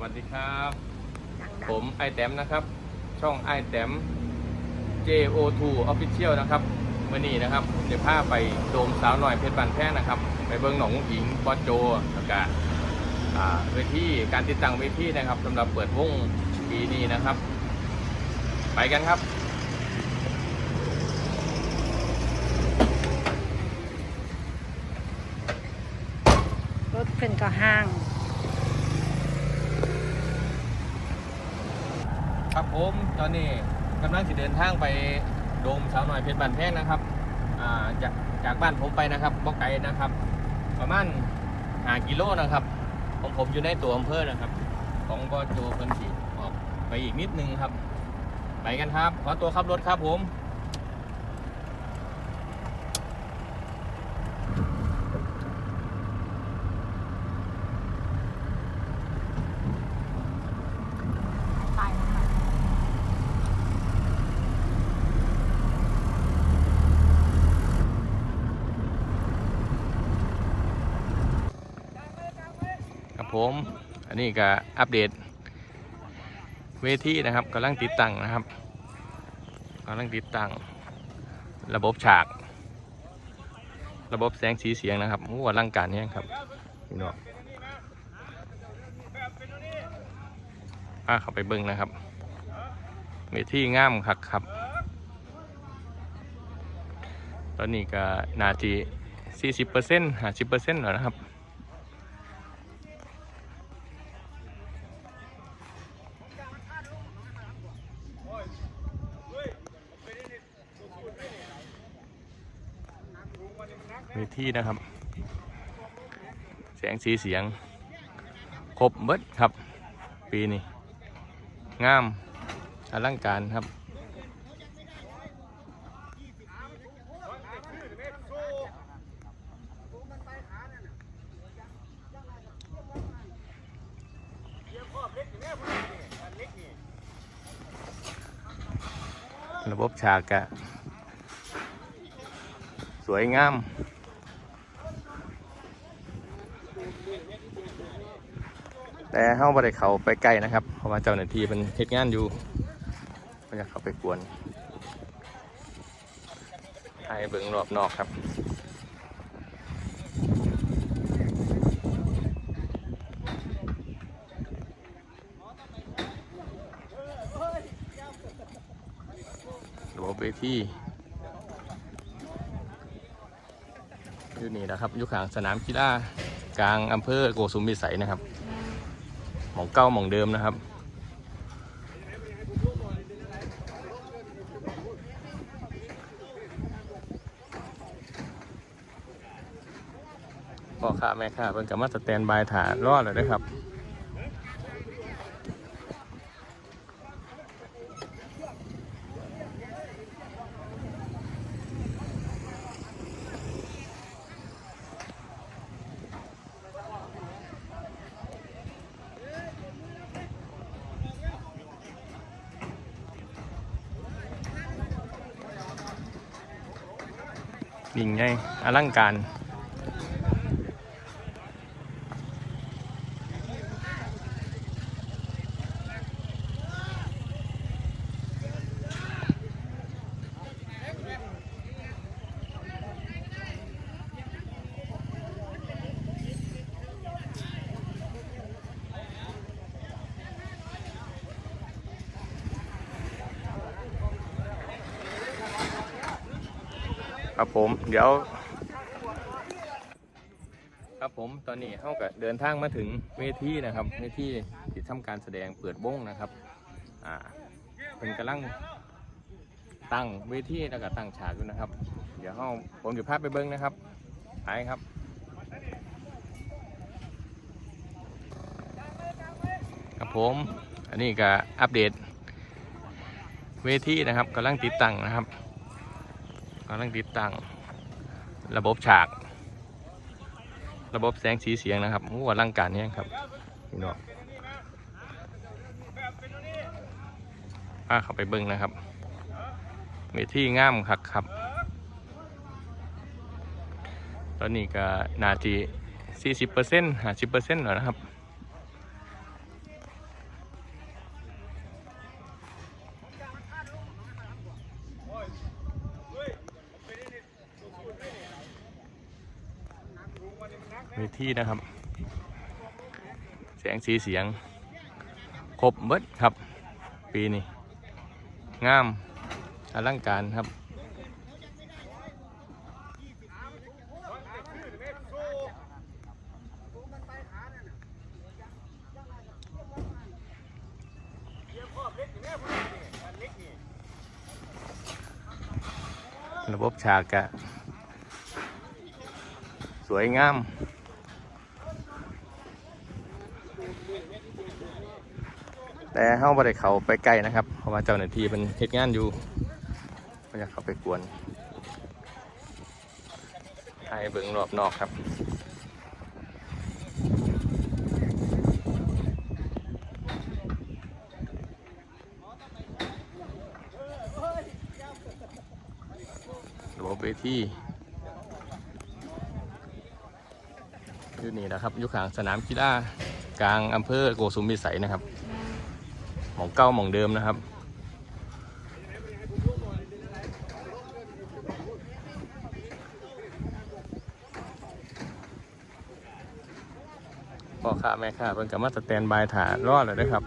วัสดีครับ ผมไอแต้มนะครับ ช่องไอแต้ม JO2 Official นะครับเมื่อนี้นะครับเดี๋ยวพาไปโดมสาวหน่อยเพชรบันแท่นะครับ ไปเบิ้งหนองหญิงบอสโจแล้วก็อ่าเวทีการติดตั้งเวทีนะครับสำหรับเปิดวงปีนี้นะครับ ไปกันครับรถเพิ่นก็ห้าง ครับผมตอนนี้กำลังจะเดินทางไปโดมสาวหน่อยเพชรบันแพงนะครับาจากจากบ้านผมไปนะครับบ่ไกลนะครับ ประมาณหากิโลนะครับของผมอยู่ในตัวอำเภอนะครับ ของบอโจเพิ่นสีออกไปอีกนิดนึงครับ ไปกันครับขอตัวขับรถครับผม ผม อันนี้ก็อัปเดต เวทีนะครับกำลังติดตั้งนะครับกำลังติดตั้ง ระบบฉาก ระบบแสงสีเสียงนะครับโอ้อลังการนี่ยครับพี่น้องป้าเข้าไปเบิ้งนะครับเวทีง่ามคักครับ ตอนนี้ก็นาจี40% 50%แล้วนะครับ เวทีนะครับ แสงสีเสียง ครบเบิดครับ ปีนี้งามอลังการครับระบบฉากกะสวยงาม แต่เฮาบ่ได้เขาไปใกล้นะครับ เพราะว่าเจ้าหน้าที่เป็นเฮ็ดงานอยู่บ่อยากเข้าไปกวนให้เบิ่งรอบนอกครับระบบเวทีอยู่นี่นะครับอยู่ข้างสนามกีฬากลางอำเภอโกสุมพิสัยนะครับ หมองเก้าหมองเดิมนะครับ พ่อค้าแม่ค้าเพิ่นกับมาสแตนบายถ่ารอดเลยนะครับ ยิ่งใหญ่อลังการ ครับผมเดี๋ยว ครับผมตอนนี้เขาก็เดินทางมาถึงเวทีนะครับเวทีที่ทำการแสดงเปิดวงนะครับอ่าเป็นกำลังตั้งเวทีแล้วก็ตั้งฉากอยู่นะครับ เดี๋ยวเขาผมจะพาไปเบิ้งนะครับไปครับครับผมอันนี้ก็อัปเดตเวทีนะครับกำลังติดตั้งนะครับ กำลังติดตั้งระบบฉาก ระบบแสงสีเสียงนะครับโอ้อลังการนี่ยครับพี่น้องป้าเข้าไปเบิ้งนะครับเวทีง่ามคักครับ ตอนนี้ก็นาจี40% 50%แล้วนะครับ ทีนะครับ แสงสีเสียง ครบเบิดครับ ปีนี้งามอลังการครับระบบฉากกะสวยงาม แต่เฮาบ่ได้เขาไปใกล้นะครับ เพราะว่าเจ้าหน้าที่เป็นเฮ็ดงานอยู่บ่อยากเข้าไปกวนให้เบิ่งรอบนอกครับระบบเวทีอยู่นี่นะครับอยู่ข้างสนามกีฬากลางอำเภอโกสุมพิสัยนะครับ หมองเก้าหมองเดิมนะครับ พ่อค้าแม่ค้าเพิ่นกับมาสแตนบายถ่ารอดเลยนะครับ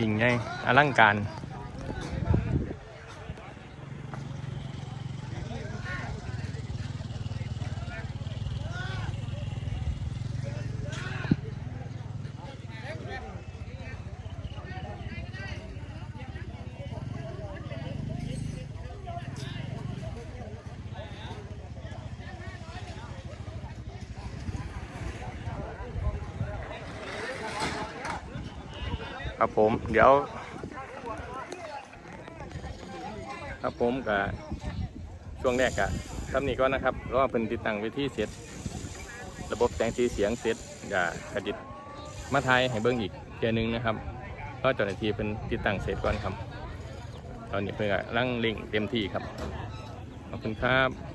ยิ่งใหญ่อลังการ ครับผมเดี๋ยว ครับผมกับช่วงแรกกะทำนี้ก็นะครับรอเพิ่นติดตั้งเวทีเสร็จ ระบบแสงสีเสียงเสร็จกะกระดิดมาไทยให้เบิ่งอีกเทียนึงนะครับก็เจ้าหน้าที่เป็นติดตั้งเสร็จก่อนครับ ตอนนี้เพิ่นกำลังเร่งเต็มที่ครับขอบคุณครับ